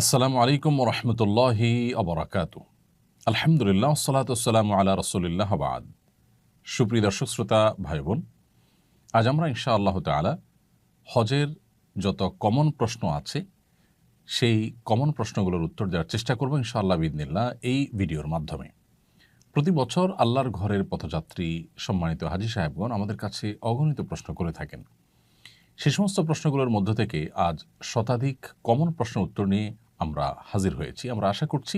আসসালামু আলাইকুম রহমতুল্লাহি আবরাকাত আলহামদুলিল্লাহ সালাতাম আলা রসুলিল্লাহ বাদ। সুপ্রিয় দর্শক, শ্রোতা ভাই বোন আজ আমরা ইনশা আল্লাহ তালা হজের যত কমন প্রশ্ন আছে, সেই কমন প্রশ্নগুলোর উত্তর দেওয়ার চেষ্টা করব ইনশাআল্লাহ বিদিনিল্লাহ এই ভিডিওর মাধ্যমে। প্রতি বছর আল্লাহর ঘরের পথযাত্রী সম্মানিত হাজি সাহেবগণ আমাদের কাছে অগণিত প্রশ্ন করে থাকেন। সে সমস্ত প্রশ্নগুলোর মধ্য থেকে আজ শতাধিক কমন প্রশ্ন উত্তর নিয়ে আমরা হাজির হয়েছি। আমরা আশা করছি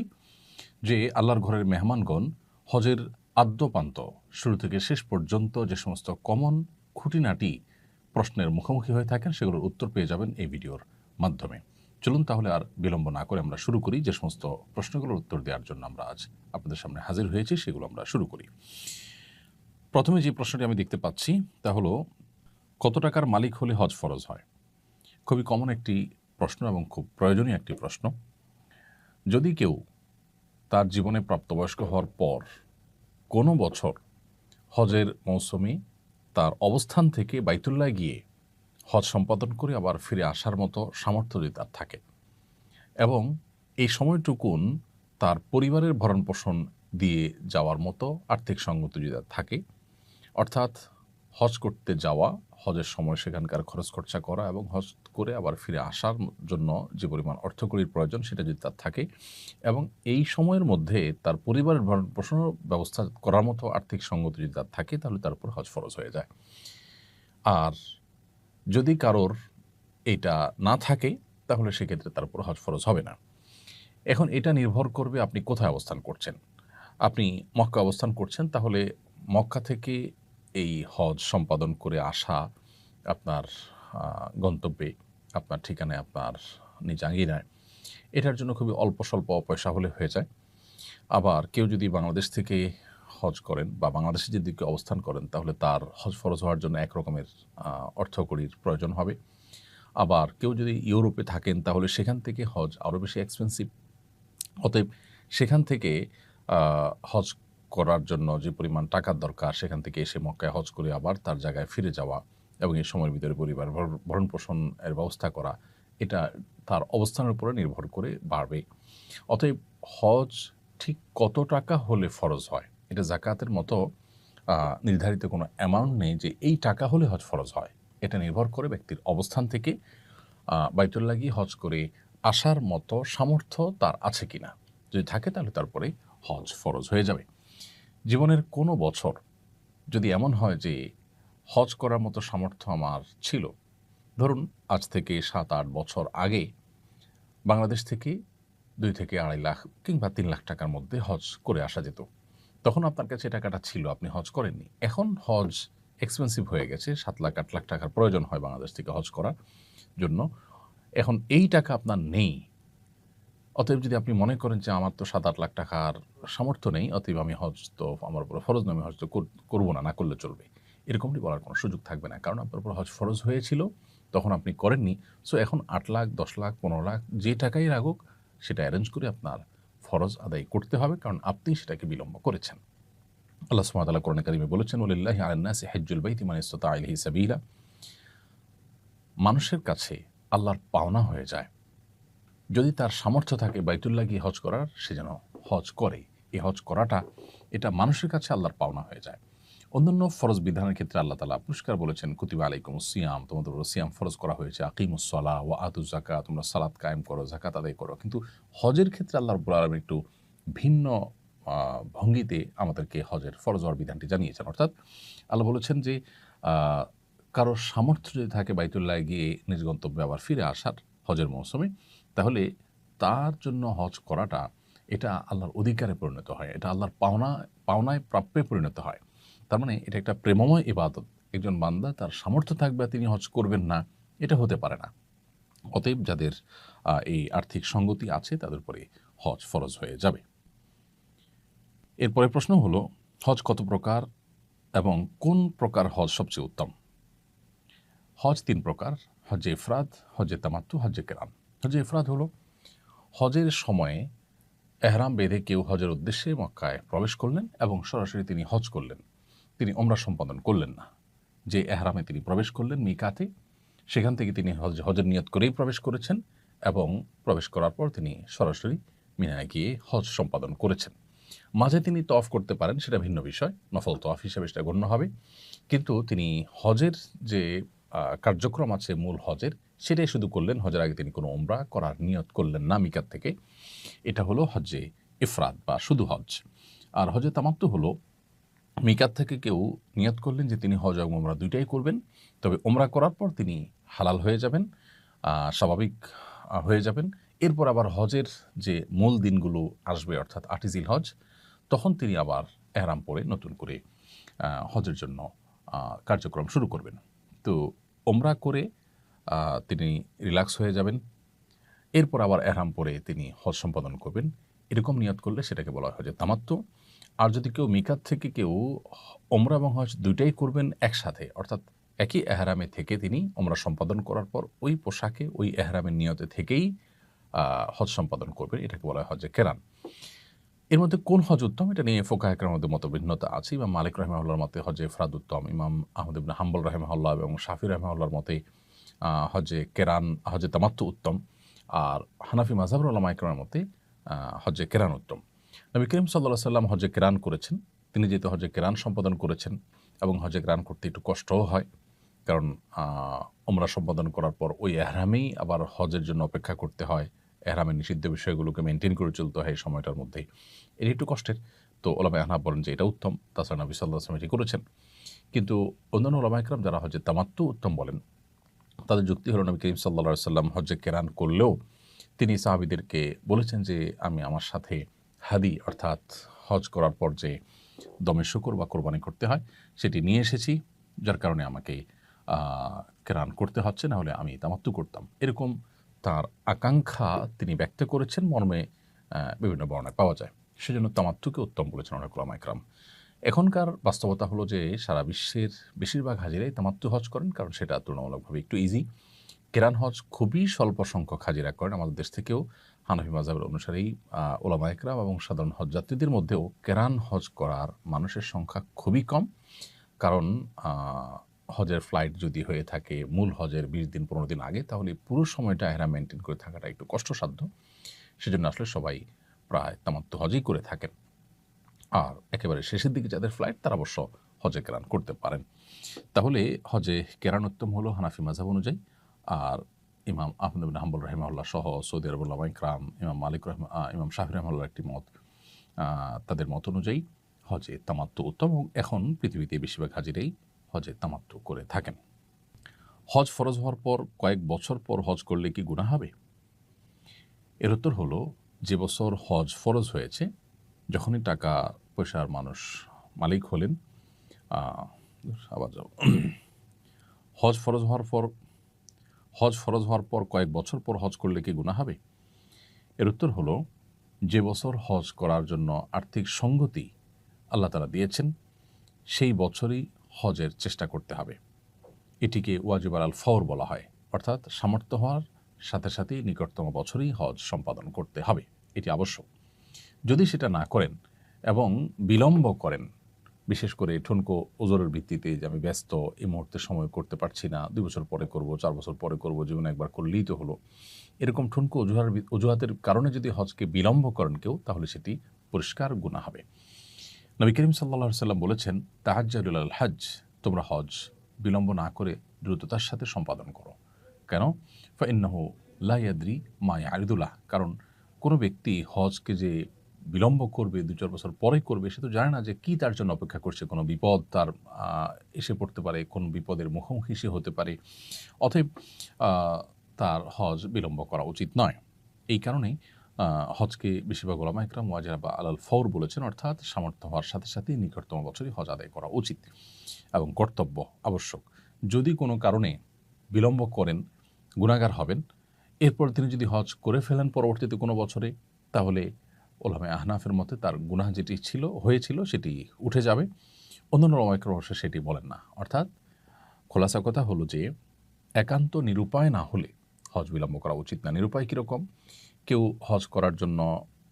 যে আল্লাহর ঘরের মেহমানগণ হজের আদ্যপান্ত শুরু থেকে শেষ পর্যন্ত যে সমস্ত কমন খুঁটিনাটি প্রশ্নের মুখোমুখি হয়ে থাকেন, সেগুলোর উত্তর পেয়ে যাবেন এই ভিডিওর মাধ্যমে। চলুন তাহলে আর বিলম্ব না করে আমরা শুরু করি যে সমস্ত প্রশ্নগুলোর উত্তর দেওয়ার জন্য আমরা আজ আপনাদের সামনে হাজির হয়েছি, সেগুলো আমরা শুরু করি। প্রথমে যে প্রশ্নটি আমি দেখতে পাচ্ছি তা হলো কত টাকার মালিক হলে হজ ফরজ হয়? খুবই কমন একটি প্রশ্ন এবং খুব প্রয়োজনীয় একটি প্রশ্ন। যদি কেউ তার জীবনে প্রাপ্তবয়স্ক হওয়ার পর কোনো বছর হজের মৌসুমে তার অবস্থান থেকে বাইতুল্লাহ গিয়ে হজ সম্পাদন করে আবার ফিরে আসার মতো সামর্থ্য যদি তার থাকে এবং এই সময়টুকুন তার পরিবারের ভরণ পোষণ দিয়ে যাওয়ার মতো আর্থিক সঙ্গতি যদি থাকে, অর্থাৎ হজ করতে যাওয়া হজের সময় সেখানকার খরচ খরচা করা এবং হজ করে আবার ফিরে আসার জন্য যে পরিমাণ অর্থকরীর প্রয়োজন সেটা যদি তার থাকে এবং এই সময়ের মধ্যে তার পরিবারের ভরণ পোষণ ব্যবস্থা করার মতো আর্থিক সঙ্গতি যদি তার থাকে তাহলে তার উপর হজ ফরজ হয়ে যায়। আর যদি কারোর এটা না থাকে তাহলে সেক্ষেত্রে তার উপর হজ ফরজ হবে না। এখন এটা নির্ভর করবে আপনি কোথায় অবস্থান করছেন। আপনি মক্কা অবস্থান করছেন তাহলে মক্কা থেকে এই হজ সম্পাদন করে আসা আপনার গন্তব্যে আপনার ঠিকানায় আপনার নিজ আঙ্গিনায়। এটার জন্য খুবই অল্প স্বল্প পয়সা হলে হয়ে যায়। আবার কেউ যদি বাংলাদেশ থেকে হজ করেন বা বাংলাদেশে যদি কেউ অবস্থান করেন, তাহলে তার হজ ফরজ হওয়ার জন্য এক রকমের অর্থকড়ির প্রয়োজন হবে। আবার কেউ যদি ইউরোপে থাকেন, তাহলে সেখান থেকে হজ আরও বেশি এক্সপেন্সিভ অতএব সেখান থেকে হজ করার জন্য যে পরিমাণ টাকার দরকার, সেখান থেকে এসে মক্কায় হজ করে আবার তার জায়গায় ফিরে যাওয়া এবং এই সময়ের ভিতরে পরিবার ভরণ পোষণের ব্যবস্থা করা, এটা তার অবস্থানের উপরে নির্ভর করে বাড়বে। অতএব হজ ঠিক কত টাকা হলে ফরজ হয়? এটা জাকাতের মতো নির্ধারিত কোনো অ্যামাউন্ট নেই যে এই টাকা হলে হজ ফরজ হয়। এটা নির্ভর করে ব্যক্তির অবস্থান থেকে বাইতুল্লাহ গিয়ে হজ করে আসার মতো সামর্থ্য তার আছে কিনা। যদি থাকে তাহলে তারপরে হজ ফরজ হয়ে যাবে। জীবনের কোনো বছর যদি এমন হয় যে হজ করার মতো সামর্থ্য আমার ছিল, ধরুন আজ থেকে সাত, আট বছর আগে বাংলাদেশ থেকে দুই থেকে আড়াই লাখ কিংবা তিন লাখ টাকার মধ্যে হজ করে আসা যেত। তখন আপনার কাছে টাকাটা ছিল, আপনি হজ করেননি। এখন হজ এক্সপেন্সিভ হয়ে গেছে, সাত লাখ, আট লাখ টাকার প্রয়োজন হয় বাংলাদেশ থেকে হজ করার জন্য। এখন এই টাকা আপনার নেই। অতএব যদি আপনি মনে করেন যে আমার তো সাত আট লাখ টাকার সামর্থ্য নেই, অতএব আমি হজ তো, আমার উপর ফরজ নয়, আমি হজ তো করব না না করলে চলবে। এরকমটি বলার কোনো সুযোগ থাকবে না। কারণ আপনার উপর হজ ফরজ হয়েছিল, তখন আপনি করেননি। সো এখন আট লাখ, দশ লাখ, পনেরো লাখ, যে টাকাই লাগুক সেটা অ্যারেঞ্জ করে আপনার ফরজ আদায় করতে হবে, কারণ আপনি সেটাকে বিলম্ব করেছেন। আল্লাহ সুমাতাল্লাহ কোরআন কারিমে বলেছেন ওলিল্লাহি আলান্নাসি হেজ্জুল বাইতি মানে ইস্ততা আলহি সাবিলা। মানুষের কাছে আল্লাহর পাওনা হয়ে যায়। যদি তার সামর্থ্য থাকে বাইতুল্লাহ গিয়ে হজ করার, সে যেন হজ করে। এই হজ করাটা, এটা মানুষের কাছে আল্লাহর পাওনা হয়ে যায়। অন্যান্য ফরজ বিধানের ক্ষেত্রে আল্লাহ তালা পুরস্কার বলেছেন, কুতিবা আলাইকুম সিয়াম, তোমাদের সিয়াম ফরজ করা হয়েছে। আকিমুসলা ও আতু জাকা তোমরা সালাদ কায়েম করো জাকাত আদায় করো। কিন্তু হজের ক্ষেত্রে আল্লাহ রব্বুল আলম একটু ভিন্ন ভঙ্গিতে আমাদেরকে হজের ফরজ হওয়ার বিধানটি জানিয়েছেন। অর্থাৎ আল্লাহ বলেছেন যে কারোর সামর্থ্য যদি থাকে বাইতুল্লাহ গিয়ে নিজ গন্তব্যে আবার ফিরে আসার হজের মৌসুমে তাহলে তার জন্য হজ করাটা এটা আল্লাহর অধিকারে পরিণত হয়, এটা আল্লাহর পাওনা, পাওনায় প্রাপ্যে পরিণত হয়। তার মানে এটা একটা প্রেমময় ইবাদত। একজন বান্দা তার সামর্থ্য থাকবে তিনি হজ করবেন না, এটা হতে পারে না। অতএব যাদের এই আর্থিক সঙ্গতি আছে তাদের উপরে হজ ফরজ হয়ে যাবে। এরপরে প্রশ্ন হলো, হজ কত প্রকার এবং কোন প্রকার হজ সবচেয়ে উত্তম? হজ তিন প্রকার, হজে ইফরাদ হজে তামাত্তু, হজে কেরাম। হজে ইফরাদ হলো হজের সময়ে এহরাম বেঁধে কেউ হজের উদ্দেশ্যে মক্কায় প্রবেশ করলেন এবং সরাসরি তিনি হজ করলেন। তিনি ওমরা সম্পাদন করলেন না। যে এহরামে তিনি প্রবেশ করলেন মিকাতে, সেখান থেকে তিনি হজ হজের নিয়ত করেই প্রবেশ করেছেন এবং প্রবেশ করার পর তিনি সরাসরি মিনায় গিয়ে হজ সম্পাদন করেছেন। মাঝে তিনি তফ করতে পারেন, সেটা ভিন্ন বিষয়, নফল তফ হিসেবে সেটা গণ্য হবে। কিন্তু তিনি হজের যে কার্যক্রম আছে মূল হজের সেটাই শুধু করলেন, হজের আগে তিনি কোনো ওমরা করার নিয়ত করলেন না মিকাত থেকে। এটা হলো হজ্জে ইফরাদ বা শুধু হজ আর হজে তামাত্তু হলো, মিকাত থেকে কেউ নিয়ত করলেন যে তিনি হজ এবং ওমরা দুইটাই করবেন, তবে ওমরা করার পর তিনি হালাল হয়ে যাবেন স্বাভাবিক হয়ে যাবেন। এরপর আবার হজের যে মূল দিনগুলো আসবে, অর্থাৎ আটিজিল হজ তখন তিনি আবার এহরাম পরে নতুন করে হজের জন্য কার্যক্রম শুরু করবেন। তো ওমরা করে তিনি রিল্যাক্স হয়ে যাবেন। এরপর আবার এহরাম পরে তিনি হজ সম্পাদন করবেন। এরকম নিয়ত করলে সেটাকে বলা হয় যে তামাত্ম। আর যদি কেউ মিকাত থেকে কেউ ওমরা এবং হজ দুইটাই করবেন একসাথে, অর্থাৎ একই এহরামে থেকে তিনি ওমরা সম্পাদন করার পর ওই পোশাকে, ওই এহরামের নিয়তে থেকেই হজ সম্পাদন করবেন। এটাকে বলা হয় হজে কেরান। এর মধ্যে কোন হজ উত্তম? এটা নিয়ে ফোকা একরার মধ্যে মত ভিন্নতা আছে। ইমাম মালিক রহমাউল্লার মতে হজে ফ্রাদ উত্তম। ইমাম আহমদ ইবনে হাম্বল রহমাউল্লাহ এবং শাফি রহমাউল্লার মতে হজে কেরান, হজে তামাত্ম উত্তম। আর হানাফি মাজাবুর আল্লাহ একরামের মতে হজে কেরান উত্তম। নবী করিম সাল্লাহ সাল্লাম হজে কেরান করেছেন। তিনি যেহেতু হজে কেরান সম্পাদন করেছেন এবং হজে কেরান করতে একটু কষ্টও হয়, কারণ ওমরা সম্পাদন করার পর ওই এহরামেই আবার হজের জন্য অপেক্ষা করতে হয়। এহরামের নিষিদ্ধ বিষয়গুলোকে মেনটেন করে চলতে হয় এই সময়টার মধ্যেই এটি একটু কষ্টের। তো ওলামা আহনাব বলেন যে এটা উত্তম। তাছাড়া নবী সাল্লাহ আসলাম এটি করেছেন। কিন্তু অন্যান্য ওলামা একরাম যারা হজে তামাত্ম উত্তম বলেন তাদের যুক্তি হলো, নবী করিম সাল্লা সাল্লাম হজ্জে কেরান করলেও তিনি সাহাবিদেরকে বলেছেন যে, আমি আমার সাথে হাদি, অর্থাৎ হজ করার পর যে দমে শুকর বা কোরবানি করতে হয়, সেটি নিয়ে এসেছি, যার কারণে আমাকে কেরান করতে হচ্ছে না হলে আমি তামাত্তু করতাম। এরকম তার আকাঙ্ক্ষা তিনি ব্যক্ত করেছেন, মর্মে বিভিন্ন বর্ণায় পাওয়া যায়। সেজন্য তামাত্তুকে উত্তম বলেছেন অনেক ওলামা একরাম এখনকার বাস্তবতা হলো যে সারা বিশ্বের বেশিরভাগ হাজিরাই তামাত্তু হজ করেন, কারণ সেটা তুলনামূলকভাবে একটু ইজি কেরান হজ খুবই স্বল্প সংখ্যক হাজিরা করেন। আমাদের দেশ থেকেও হানাফি মাজাবের অনুসারেই ওলামা একরাম এবং সাধারণ হজ যাত্রীদের মধ্যেও কেরান হজ করার মানুষের সংখ্যা খুবই কম। কারণ হজের ফ্লাইট যদি হয়ে থাকে, মূল হজের বিশ দিন, পনেরো দিন আগে, তাহলে পুরো সময়টা এরা মেনটেন করে থাকাটা একটু কষ্টসাধ্য। সেজন্য আসলে সবাই প্রায় তামাত্ম হজই করে থাকেন। আর একেবারে শেষের দিকে যাদের ফ্লাইট তারা অবশ্য হজে কেরান করতে পারেন। তাহলে হজে কেরান উত্তম হলো হানাফি মাঝাব অনুযায়ী, আর ইমাম আহমদ বিন হাম্বুল রহমাউল্লাহ সহ সৌদি আরবুল ইকরাম, ইমাম মালিক রহমা ইমাম শাহি রহমাল্লাহ একটি মত তাদের মত অনুযায়ী হজে তামাত্ম উত্তম এখন পৃথিবীতে বেশিরভাগ হাজিরেই হজে তামাত্ম করে থাকেন। হজ ফরজ হওয়ার পর কয়েক বছর পর হজ করলে কি গুণা হবে? এর উত্তর হলো, যে বছর হজ ফরজ হয়েছে, যখনই টাকা পয়সার মানুষ মালিক হলেন আবার যাও হজ ফরজ হওয়ার পর, হজ ফরজ হওয়ার পর কয়েক বছর পর হজ করলে কি গুণা হবে? এর উত্তর হলো, যে বছর হজ করার জন্য আর্থিক সঙ্গতি আল্লাহ তালা দিয়েছেন, সেই বছরই হজের চেষ্টা করতে হবে। এটিকে ওয়াজিব আল ফওর বলা হয়। অর্থাৎ সামর্থ্য হওয়ার সাথে সাথেই নিকটতম বছরই হজ সম্পাদন করতে হবে। এটি আবশ্যক। যদি সেটা না করেন এবং বিলম্ব করেন। বিশেষ করে ঠুনকো ওজোরের ভিত্তিতে যে আমি ব্যস্ত, এই মুহূর্তে সময় করতে পারছি না, দুই বছর পরে করব, চার বছর পরে করব, জীবনে একবার করলেই তো হলো। এরকম ঠুনকো অজুহার অজুহাতের কারণে যদি হজকে বিলম্ব করেন কেউ, তাহলে সেটি পরিষ্কার গুণা হবে। নবী করিম সাল্লা সাল্লাম বলেছেন, তাহাজ্জাল হজ তোমরা হজ বিলম্ব না করে দ্রুততার সাথে সম্পাদন করো। কেন? ফাইন্নাহু লাইয়াদ্রি মা আরিদুল্লাহ কারণ কোনো ব্যক্তি হজকে যে বিলম্ব করবে, দু চার বছর পরে করবে, সে তো জানে না যে কি তার জন্য অপেক্ষা করছে, কোনো বিপদ তার এসে পড়তে পারে, কোন বিপদের মুখোমুখি সে হতে পারে। অতএব তার হজ বিলম্ব করা উচিত নয়। এই কারণেই হজকে বেশিরভাগ ওলামা একরাম ওয়াজারা বা আলাল ফৌর বলেছেন, অর্থাৎ সামর্থ্য হওয়ার সাথে সাথে নিকটতম বছরই হজ আদায় করা উচিত এবং কর্তব্য আবশ্যক। যদি কোনো কারণে বিলম্ব করেন গুণাগার হবেন, এরপর তিনি যদি হজ করে ফেলেন পরবর্তীতে কোনো বছরে, তাহলে ওলামে আহনাফের মতে তার গুনাহ যেটি ছিল, হয়েছিল, সেটি উঠে যাবে। অন্যান্য ওলামাইকের অবশ্য সেটি বলেন না। অর্থাৎ খোলাসা কথা হলো যে, একান্ত নিরুপায় না হলে হজ বিলম্ব করা উচিত না। নিরুপায় কীরকম? কেউ হজ করার জন্য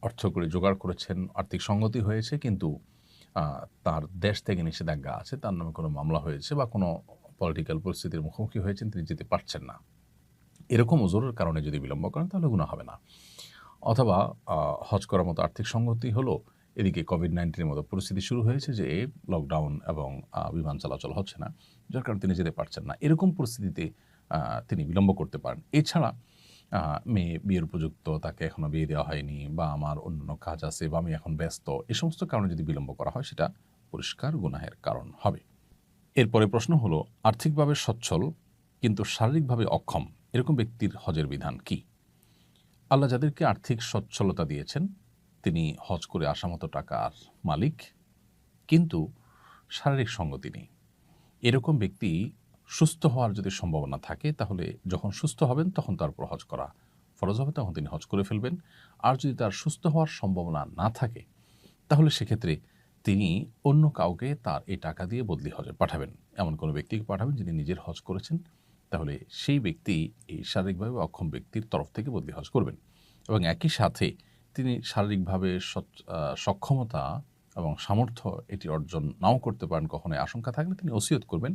অর্থ করে জোগাড় করেছেন, আর্থিক সঙ্গতি হয়েছে, কিন্তু তার দেশ থেকে নিষেধাজ্ঞা আছে, তার নামে কোনো মামলা হয়েছে বা কোনো পলিটিক্যাল পরিস্থিতির মুখোমুখি হয়েছেন, তিনি যেতে পারছেন না। এরকম ওজোরের কারণে যদি বিলম্ব করেন, তাহলে গুণা হবে না। অথবা হজ করার মতো আর্থিক সংগতি হলো এদিকে কোভিড নাইন্টিনের মতো পরিস্থিতি শুরু হয়েছে যে লকডাউন এবং বিমান চলাচল হচ্ছে না, যার কারণে তিনি যেতে পারছেন না। এরকম পরিস্থিতিতে তিনি বিলম্ব করতে পারেন। এছাড়া মেয়ে বিয়ের উপযুক্ত, তাকে এখনও বিয়ে দেওয়া হয়নি বা আমার অন্য কাজ আছে বা আমি এখন ব্যস্ত, এ সমস্ত কারণে যদি বিলম্ব করা হয়, সেটা পরিষ্কার গুনাহের কারণ হবে। এরপরে প্রশ্ন হলো, আর্থিকভাবে সচ্ছল, কিন্তু শারীরিকভাবে অক্ষম, এরকম ব্যক্তির হজের বিধান কি? আল্লাহ যাদেরকে আর্থিক সচ্ছলতা দিয়েছেন, তিনি হজ করে আসা মতো টাকার মালিক, কিন্তু শারীরিক সঙ্গতি নেই। এরকম ব্যক্তি সুস্থ হওয়ার যদি সম্ভাবনা থাকে, তাহলে যখন সুস্থ হবেন, তখন তার উপর হজ করা ফরজ হবে, তখন তিনি হজ করে ফেলবেন। আর যদি তার সুস্থ হওয়ার সম্ভাবনা না থাকে, তাহলে সেক্ষেত্রে তিনি অন্য কাউকে তার এই টাকা দিয়ে বদলি হজে পাঠাবেন। এমন কোনো ব্যক্তিকে পাঠাবেন, যিনি নিজের হজ করেছেন। তাহলে সেই ব্যক্তি এই শারীরিকভাবে অক্ষম ব্যক্তির তরফ থেকে বদলি হজ করবেন এবং একই সাথে তিনি শারীরিকভাবে সক্ষমতা এবং সামর্থ্য এটি অর্জন নাও করতে পারেন, কখনোই আশঙ্কা থাকলে তিনি ওসিয়ত করবেন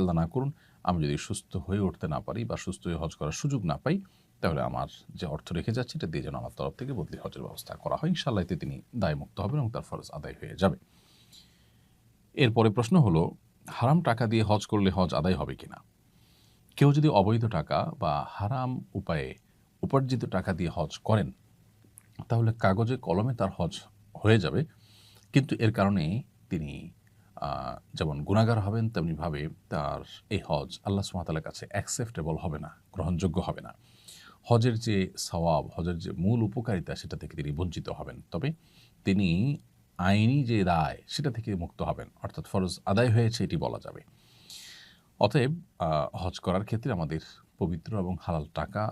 আল্লাহ না করুন। আমি যদি সুস্থ হয়ে উঠতে না পারি বা সুস্থ হয়ে হজ করার সুযোগ না পাই, তাহলে আমার যে অর্থ রেখে যাচ্ছে এটা দিয়ে যেন আমার তরফ থেকে বদলি হজের ব্যবস্থা করা হয়। ইনশাল্লাহ এতে তিনি দায়মুক্ত হবেন এবং তার ফরজ আদায় হয়ে যাবে। এরপরে প্রশ্ন হলো, হারাম টাকা দিয়ে হজ করলে হজ আদায় হবে কিনা? কেউ যদি অবৈধ টাকা বা হারাম উপায়ে উপার্জিত টাকা দিয়ে হজ করেন, তাহলে কাগজে কলমে তার হজ হয়ে যাবে। কিন্তু এর কারণে তিনি যেমন গুণাগার হবেন, তেমনিভাবে তার এই হজ আল্লাহ সুমাতালের কাছে অ্যাকসেপ্টেবল হবে না, গ্রহণযোগ্য হবে না। হজের যে সওয়াব, হজের যে মূল উপকারিতা, সেটা থেকে তিনি বঞ্চিত হবেন। তবে তিনি আইনি যে রায়, সেটা থেকে মুক্ত হবেন। অর্থাৎ ফরজ আদায় হয়েছে, এটি বলা যাবে। অতএব হজ করার ক্ষেত্রে আমাদের পবিত্র এবং হালাল টাকা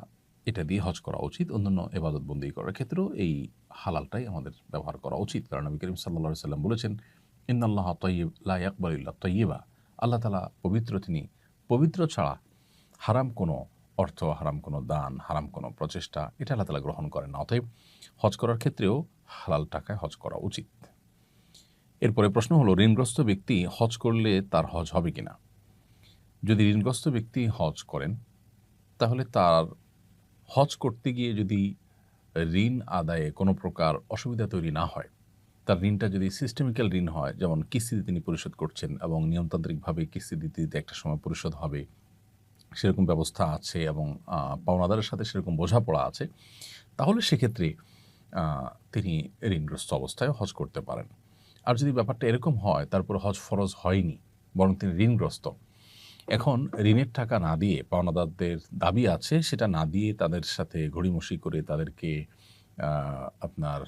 এটা দিয়ে হজ করা উচিত। অন্যান্য এবাদত বন্দী করার ক্ষেত্রেও এই হালালটাই আমাদের ব্যবহার করা উচিত। কারণ নবী করিম সাল্লা সাল্লাম বলেছেন ইন্দাল্লাহ তৈব লা ইয়াকবালিল্লাহ তৈবা আল্লাহ তালা পবিত্র, তিনি পবিত্র ছাড়া হারাম কোনো অর্থ, হারাম কোনো দান, হারাম কোনো প্রচেষ্টা, এটা আল্লাহ তালা গ্রহণ করেন না। অতএব, হজ করার ক্ষেত্রেও হালাল টাকায় হজ করা উচিত। এরপরে প্রশ্ন হলো, ঋণগ্রস্ত ব্যক্তি হজ করলে তার হজ হবে কিনা? যদি ঋণগ্রস্ত ব্যক্তি হজ করেন, তাহলে তার হজ করতে গিয়ে যদি ঋণ আদায়ে কোনো প্রকার অসুবিধা তৈরি না হয়, তার ঋণটা যদি সিস্টেমিক্যাল ঋণ হয়, যেমন কিস্তিতে তিনি পরিশোধ করছেন এবং নিয়মতান্ত্রিকভাবে কিস্তি দিতে দিতে একটা সময় পরিশোধ হবে, সেরকম ব্যবস্থা আছে এবং পাওনাদারের সাথে সেরকম বোঝাপড়া আছে, তাহলে সেক্ষেত্রে তিনি ঋণগ্রস্ত অবস্থায় হজ করতে পারেন। আর যদি ব্যাপারটা এরকম হয়, তারপর হজ ফরজ হয়নি, বরং তিনি ঋণগ্রস্ত এখন ঋণের টাকা না দিয়ে পাওনাদারদের দাবি আছে, সেটা না দিয়ে তাদের সাথে ঘড়িমসি করে তাদেরকে আপনার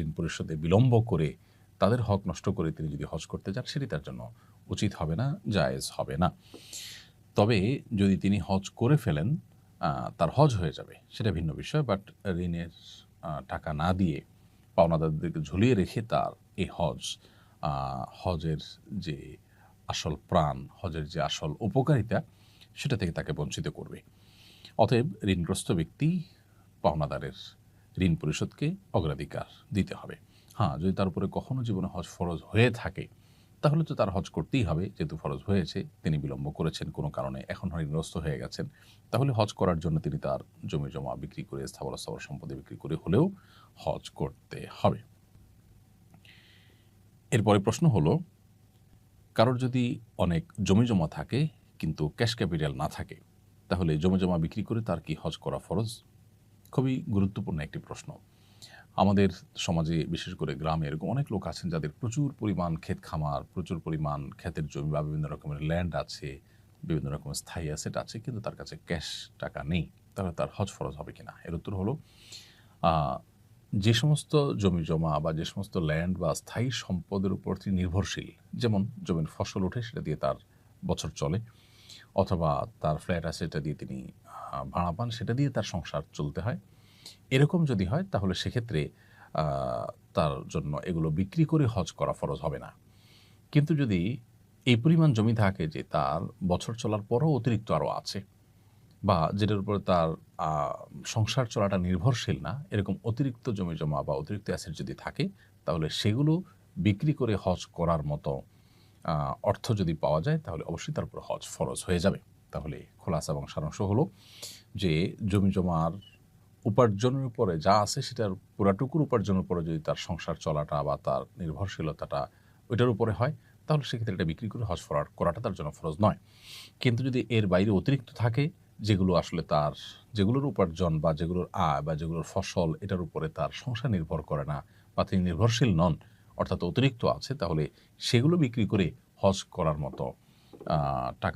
ঋণ পরিশোধে বিলম্ব করে তাদের হক নষ্ট করে তিনি যদি হজ করতে যান, সেটি তার জন্য উচিত হবে না, জায়েজ হবে না। তবে যদি তিনি হজ করে ফেলেন তার হজ হয়ে যাবে, সেটা ভিন্ন বিষয় বাট ঋণের টাকা না দিয়ে পাওনাদারদেরকে ঝুলিয়ে রেখে তার এই হজ হজের যে আসল প্রাণ, হজের যে আসল উপকারিতা, সেটা থেকে তাকে বঞ্চিত করবে। অতএব ঋণগ্রস্ত ব্যক্তি পাওনাদারের ঋণ পরিশোধকে অগ্রাধিকার দিতে হবে। হ্যাঁ যদি তার উপরে কখনো জীবনে হজ ফরজ হয়ে থাকে, তাহলে তো তার হজ করতেই হবে। যেহেতু ফরজ হয়েছে, তিনি বিলম্ব করেছেন, কোনো কারণে এখন ঋণগ্রস্ত হয়ে গেছেন। তাহলে হজ করার জন্য তিনি তার জমি জমা বিক্রি করে স্থাবর স্থাবর সম্পত্তি বিক্রি করে হলেও হজ করতে হবে। এরপরে প্রশ্ন হলো কারোর যদি অনেক জমি জমা থাকে, কিন্তু ক্যাশ ক্যাপিটাল না থাকে, তাহলে জমি জমা বিক্রি করে তার কি হজ করা ফরজ? খুবই গুরুত্বপূর্ণ একটি প্রশ্ন। আমাদের সমাজে, বিশেষ করে গ্রামে, এরকম অনেক লোক আছেন যাদের প্রচুর পরিমাণ ক্ষেত খামার, প্রচুর পরিমাণ ক্ষেতের জমি বা বিভিন্ন রকমের ল্যান্ড আছে, বিভিন্ন রকমের স্থায়ী অ্যাসেট আছে, কিন্তু তার কাছে ক্যাশ টাকা নেই, তাহলে তার হজ ফরজ হবে কিনা? এর উত্তর হলো যে সমস্ত জমি জমা বা যে সমস্ত ল্যান্ড বা স্থায়ী সম্পদের উপর তিনি নির্ভরশীল, যেমন জমির ফসল ওঠে সেটা দিয়ে তার বছর চলে, অথবা তার ফ্ল্যাট আছে সেটা দিয়ে তিনি ভাড়া পান, সেটা দিয়ে তার সংসার চলতে হয়। এরকম যদি হয়, তাহলে সেক্ষেত্রে তার জন্য এগুলো বিক্রি করে হজ করা ফরজ হবে না। কিন্তু যদি এই পরিমাণ জমি থাকে যে তার বছর চলার পরও অতিরিক্ত আরও আছে বা যেটার উপর তার সংসার চলাটা নির্ভরশীল না, এরকম অতিরিক্ত জমি জমা বা অতিরিক্ত অ্যাসেট যদি থাকে, তাহলে সেগুলো বিক্রি করে হজ করার মতো অর্থ যদি পাওয়া যায়, তাহলে অবশ্যই তার উপর হজ ফরজ হয়ে যাবে। তাহলে খোলাসা এবং সারাংশ হলো যে জমি জমার উপার্জনের উপরে যা আছে সেটার পুরাটুকুর উপার্জনের উপরে যদি তার সংসার চলাটা বা তার নির্ভরশীলতাটা ওইটার উপরে হয়, তাহলে সেক্ষেত্রে এটা বিক্রি করে হজ ফরার করাটা তার জন্য ফরজ নয়। কিন্তু যদি এর বাইরে অতিরিক্ত থাকে যেগুলো আসলে তার, যেগুলোর উপার্জন বা যেগুলোর আয় বা যেগুলোর ফসল এটার উপরে তার সংসার নির্ভর করে না বা তিনি নির্ভরশীল নন, অর্থাৎ অতিরিক্ত আছে, তাহলে সেগুলো বিক্রি করে হজ করার মতো টাকা